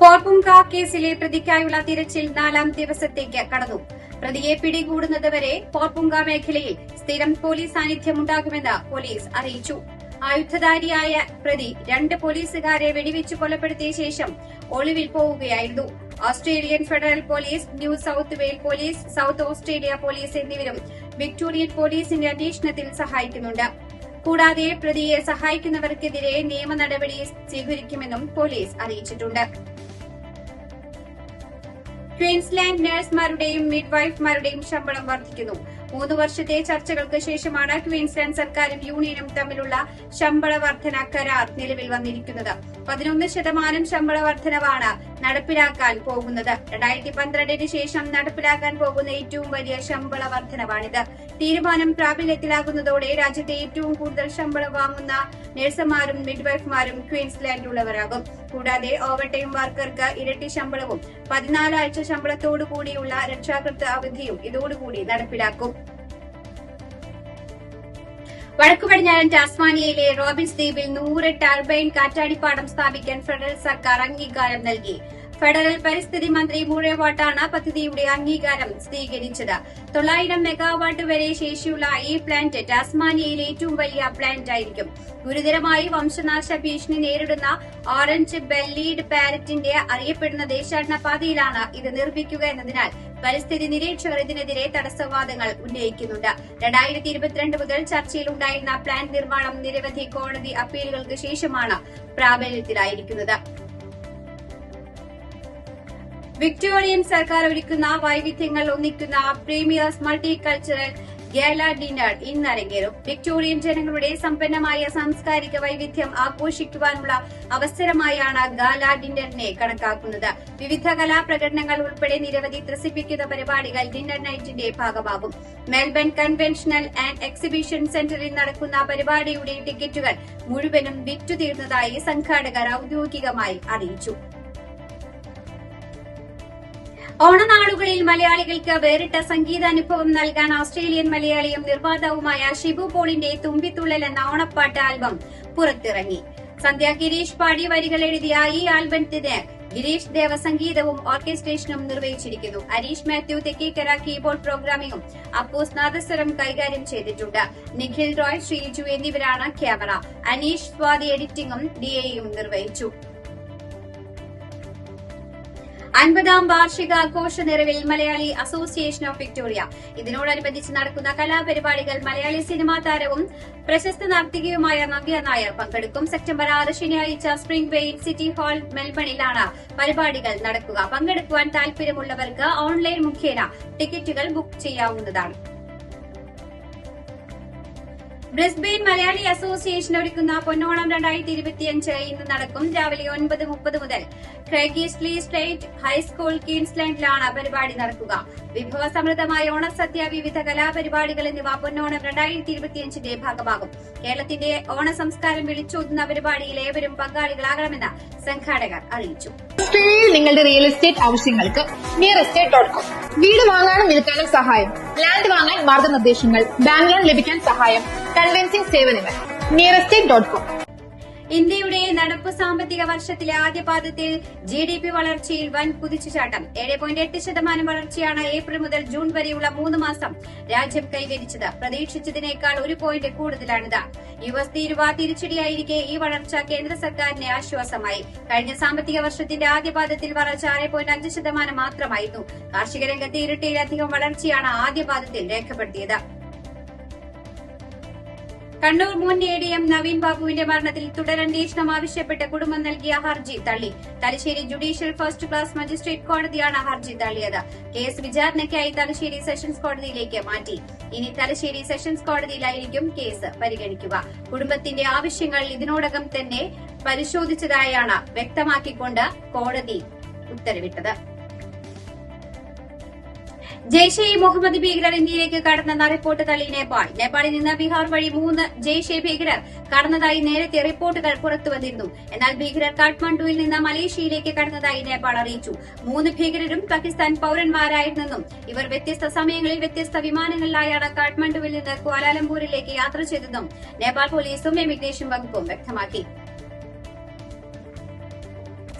പോർപ്പുംക കേസിലെ പ്രതിക്കായുള്ള തിരച്ചിൽ നാലാം ദിവസത്തേക്ക് കടന്നു. പ്രതിയെ പിടികൂടുന്നതുവരെ പോർപ്പുംക മേഖലയിൽ സ്ഥിരം പോലീസ് സാന്നിധ്യമുണ്ടാകുമെന്ന് പോലീസ് അറിയിച്ചു. ആയുധധാരിയായ പ്രതി രണ്ട് പോലീസുകാരെ വെടിവെച്ച് കൊലപ്പെടുത്തിയ ശേഷം ഒളിവിൽ പോവുകയായിരുന്നു. Australian federal police New South Wales police South Australia police എന്നിവരും വിക്ടോറിയൻ പോലീസിന്റെ അന്വേഷണത്തിൽ സഹായിക്കുന്നുണ്ട്. കൂടാതെ പ്രതിയെ സഹായിക്കുന്നവർക്കെതിരെ നിയമ നടപടി സ്വീകരിക്കുമെന്നും പോലീസ് അറിയിച്ചിട്ടുണ്ട്. ക്വീൻസ്ലാൻഡ് നഴ്സുമാരുടെയും മിഡ്വൈഫ്മാരുടെയും ശമ്പളം വർദ്ധിക്കുന്നു. മൂന്ന് വർഷത്തെ ചർച്ചകൾക്ക് ശേഷമാണ് ക്വീൻസ്ലാൻഡ് സർക്കാരും യൂണിയനും തമ്മിലുള്ള ശമ്പള വർധന കരാർ നിലവിൽ വന്നിരിക്കുന്നത്. പതിനൊന്ന് ശതമാനം ശമ്പള വർധനവാണ് നടപ്പിലാക്കാൻ പോകുന്നത്. രണ്ടായിരത്തി പന്ത്രണ്ടിന് ശേഷം നടപ്പിലാക്കാൻ പോകുന്ന ഏറ്റവും വലിയ ശമ്പള വർധനവാണിത്. തീരുമാനം പ്രാബല്യത്തിലാകുന്നതോടെ രാജ്യത്തെ ഏറ്റവും കൂടുതൽ ശമ്പളം വാങ്ങുന്ന നഴ്സുമാരും മിഡ്വൈഫ്മാരും ക്വീൻസ്ലാൻഡിലുള്ളവരാകും. കൂടാതെ ഓവർടൈം വർക്കർക്ക് ഇരട്ടി ശമ്പളവും പതിനാലാഴ്ച ശമ്പളത്തോടു കൂടിയുള്ള രക്ഷാകൃത അവധിയും ഇതോടുകൂടി നടപ്പിലാക്കും. വടക്കു പടിഞ്ഞാറൻ ടാസ്മാനിയയിലെ റോബിൻസ് ദ്വീപിൽ നൂറ് ടർബൈൻ കാറ്റാടിപ്പാടം സ്ഥാപിക്കാൻ ഫെഡറൽ സർക്കാർ അംഗീകാരം നൽകി. ഫെഡറൽ പരിസ്ഥിതി മന്ത്രി മുഴവാട്ടാണ് പദ്ധതിയുടെ അംഗീകാരം സ്വീകരിച്ചത്. തൊള്ളായിരം മെഗാവാട്ട് വരെ ശേഷിയുള്ള ഈ പ്ലാന്റ് ടാസ്മാനിയയിലെ ഏറ്റവും വലിയ പ്ലാന്റ് ആയിരിക്കും. ഗുരുതരമായി വംശനാശ ഭീഷണി നേരിടുന്ന ഓറഞ്ച് ബെല്ലീഡ് പാരറ്റിന്റെ അറിയപ്പെടുന്ന ദേശാടന പാതയിലാണ് ഇത് നിർമ്മിക്കുക എന്നതിനാൽ പരിസ്ഥിതി നിരീക്ഷകർ തടസ്സവാദങ്ങൾ ഉന്നയിക്കുന്നുണ്ട്. രണ്ടായിരത്തി ഇരുപത്തിരണ്ട് മുതൽ ചർച്ചയിലുണ്ടായിരുന്ന പ്ലാൻ നിർമ്മാണം നിരവധി കോടതി അപ്പീലുകൾക്ക് ശേഷമാണ് പ്രാബല്യത്തിലായിരിക്കുന്നത്. വിക്ടോറിയൻ സർക്കാർ ഒരുക്കുന്ന വൈവിധ്യങ്ങൾ ഒന്നിക്കുന്ന premier's multicultural gala dinner ഇന്ന് അരങ്ങേറും. വിക്ടോറിയൻ ജനങ്ങളുടെ സമ്പന്നമായ സാംസ്കാരിക വൈവിധ്യം ആഘോഷിക്കുവാനുള്ള അവസരമായാണ് ഡിന്നറിനെ കണക്കാക്കുന്നത്. വിവിധ കലാപ്രകടനങ്ങൾ ഉൾപ്പെടെ നിരവധി ത്രസിപ്പിക്കുന്ന പരിപാടികൾ ഡിന്നർ നൈറ്റിന്റെ ഭാഗമാകും. മെൽബൺ കൺവെൻഷനൽ ആൻഡ് എക്സിബിഷൻ സെന്ററിൽ നടക്കുന്ന പരിപാടിയുടെ ടിക്കറ്റുകൾ മുഴുവനും വിറ്റുതീർന്നതായി സംഘാടകർ ഔദ്യോഗികമായി അറിയിച്ചു. ഓണനാളുകളിൽ മലയാളികൾക്ക് വേറിട്ട സംഗീതാനുഭവം നൽകാൻ ഓസ്ട്രേലിയൻ മലയാളിയും നിർമ്മാതാവുമായ ഷിബു പോളിന്റെ തുമ്പിത്തുള്ളൽ എന്ന ഓണപ്പാട്ട് ആൽബം പുറത്തിറങ്ങി. സന്ധ്യ ഗിരീഷ് പാടി വരികൾ എഴുതിയ ഈ ആൽബത്തിന് ഗിരീഷ് ദേവ സംഗീതവും ഓർക്കസ്ട്രേഷനും നിർവഹിച്ചിരിക്കുന്നു. അരീഷ് മാത്യു തെക്കേക്കര കീബോർഡ് പ്രോഗ്രാമിംഗും അപ്പൂസ് നാദസ്വരം കൈകാര്യം ചെയ്തിട്ടുണ്ട്. നിഖിൽ റോയ് ശ്രീജു എന്നിവരാണ് ക്യാമറ. അനീഷ് സ്വാതി എഡിറ്റിംഗും ഡിഎയും നിർവഹിച്ചു. അൻപതാം വാർഷിക ആഘോഷ നിറവിൽ മലയാളി അസോസിയേഷൻ ഓഫ് വിക്ടോറിയ. ഇതിനോടനുബന്ധിച്ച് നടക്കുന്ന കലാപരിപാടികൾ മലയാളി സിനിമാ താരവും പ്രശസ്ത നർത്തകിയുമായ നവ്യ നായർ പങ്കെടുക്കും. സെപ്റ്റംബർ ആറ് ശനിയാഴ്ച സ്പ്രിംഗ് വെയിൻ സിറ്റി ഹാൾ മെൽബണിലാണ് പരിപാടികൾ നടക്കുക. പങ്കെടുക്കുവാൻ താൽപര്യമുള്ളവർക്ക് ഓൺലൈൻ മുഖേന ടിക്കറ്റുകൾ ബുക്ക് ചെയ്യാവുന്നതാണ്. ബ്രിസ്ബെയിൻ മലയാളി അസോസിയേഷൻ ഒരുക്കുന്ന പൊന്നോണം രണ്ടായിരത്തി ഇരുപത്തിയഞ്ച് ഇന്ന് നടക്കും. രാവിലെ ഒൻപത് മുപ്പത് മുതൽ ക്രൈഗീസ്ലി സ്റ്റേറ്റ് ഹൈസ്കൂൾ ക്വീൻസ്ലാൻഡിലാണ് പരിപാടി നടക്കുക. വിഭവ വിഭവസമൃദ്ധമായ ഓണസദ്യ വിവിധ കലാപരിപാടികൾ എന്നിവ പൊന്നോണം രണ്ടായിരത്തി ഇരുപത്തിയഞ്ചിന്റെ ഭാഗമാകും. കേരളത്തിന്റെ ഓണ സംസ്കാരം വിളിച്ചോതുന്ന പരിപാടിയിൽ ഏവരും പങ്കാളികളാകണമെന്ന് സംഘാടകർ അറിയിച്ചു. നിങ്ങളുടെ റിയൽ എസ്റ്റേറ്റ് ആവശ്യങ്ങൾക്ക് നിയർ എസ്റ്റേറ്റ് വീട് വാങ്ങാനും വിൽക്കാനും സഹായം. ലാൻഡ് വാങ്ങാൻ മാർഗനിർദ്ദേശങ്ങൾ. ബാങ്ക് ലോൺ ലഭിക്കാൻ സഹായം. കൺവെൻസിംഗ് സേവനങ്ങൾ നിയർ എസ്റ്റേറ്റ് ഡോട്ട് കോം ഇന്ത്യയുടെ നടപ്പ് സാമ്പത്തിക വർഷത്തിലെ ആദ്യ പാദത്തിൽ ജി ഡി പി വളർച്ചയിൽ വൻ കുതിച്ചുചാട്ടം. ഏഴ് പോയിന്റ് എട്ട് ശതമാനം വളർച്ചയാണ് ഏപ്രിൽ മുതൽ ജൂൺ വരെയുള്ള മൂന്ന് മാസം രാജ്യം കൈവരിച്ചത്. പ്രതീക്ഷിച്ചതിനേക്കാൾ ഒരു പോയിന്റ് കൂടുതലാണിത്. യു എസ് തീരുവ തിരിച്ചടിയായിരിക്കെ ഈ വളർച്ച കേന്ദ്ര സർക്കാരിന് ആശ്വാസമായി. കഴിഞ്ഞ സാമ്പത്തിക വർഷത്തിന്റെ ആദ്യ പാദത്തിൽ വളർച്ച ആറ് പോയിന്റ് അഞ്ച് ശതമാനം മാത്രമായിരുന്നു. കാർഷിക രംഗത്തെ ഇരട്ടിയിലധികം വളർച്ചയാണ് ആദ്യ പാദത്തിൽ രേഖപ്പെടുത്തിയത്. കണ്ണൂർ മുൻ എ ഡി എം നവീൻ ബാബുവിന്റെ മരണത്തിൽ തുടരന്വേഷണം ആവശ്യപ്പെട്ട് കുടുംബം നൽകിയ ഹർജി തള്ളി. Thalassery judicial first class magistrate കോടതിയാണ് ഹർജി തള്ളിയത്. കേസ് വിചാരണയ്ക്കായി തലശ്ശേരി സെഷൻസ് കോടതിയിലേക്ക് മാറ്റി. ഇനി തലശ്ശേരി സെഷൻസ് കോടതിയിലായിരിക്കും കേസ് പരിഗണിക്കുക. കുടുംബത്തിന്റെ ആവശ്യങ്ങൾ ഇതിനോടകം തന്നെ പരിശോധിച്ചതായാണ് വ്യക്തമാക്കിക്കൊണ്ട് കോടതി ഉത്തരവിട്ടത്. ജെയ്ഷെ ഇ മുഹമ്മദ് ഭീകരർ ഇന്ത്യയിലേക്ക് കടന്നെന്ന റിപ്പോർട്ട് തള്ളി നേപ്പാൾ. നേപ്പാളിൽ നിന്ന് ബീഹാർ വഴി മൂന്ന് ജെയ്ഷെ ഭീകരർ കടന്നതായി നേരത്തെ റിപ്പോർട്ടുകൾ പുറത്തുവന്നിരുന്നു എന്നാൽ ഭീകരർ കാഠ്മണ്ഡുവിൽ നിന്ന് മലേഷ്യയിലേക്ക് കടന്നതായി നേപ്പാൾ അറിയിച്ചു. മൂന്ന് ഭീകരരും പാകിസ്ഥാൻ പൌരന്മാരായിരുന്നെന്നും ഇവർ വ്യത്യസ്ത സമയങ്ങളിൽ വ്യത്യസ്ത വിമാനങ്ങളിലായാണ് കാഠ്മണ്ഡുവിൽ നിന്ന് ക്വാലാലംപൂരിലേക്ക് യാത്ര ചെയ്തതെന്നും നേപ്പാൾ പോലീസും ഇമിഗ്രേഷൻ വകുപ്പും വ്യക്തമാക്കി.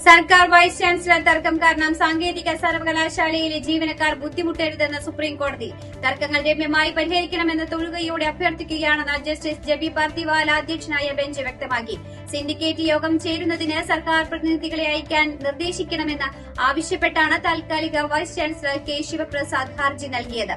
സർക്കാർ വൈസ് ചാൻസലർ തർക്കം കാരണം സാങ്കേതിക സർവകലാശാലയിലെ ജീവനക്കാർ ബുദ്ധിമുട്ടരുതെന്ന് സുപ്രീം കോടതി. തർക്കങ്ങൾ രമ്യമായി പരിഹരിക്കണമെന്ന് തൊഴുകയോടെ അഭ്യർത്ഥിക്കുകയാണെന്ന് ജസ്റ്റിസ് ജബി പാർത്തിവാല അധ്യക്ഷനായ ബെഞ്ച് വ്യക്തമാക്കി. സിൻഡിക്കേറ്റ് യോഗം ചേരുന്നതിന് സർക്കാർ പ്രതിനിധികളെ അയക്കാൻ നിർദ്ദേശിക്കണമെന്ന് ആവശ്യപ്പെട്ടാണ് താൽക്കാലിക വൈസ് ചാൻസലർ കെ ശിവപ്രസാദ് ഹർജി നൽകിയത്.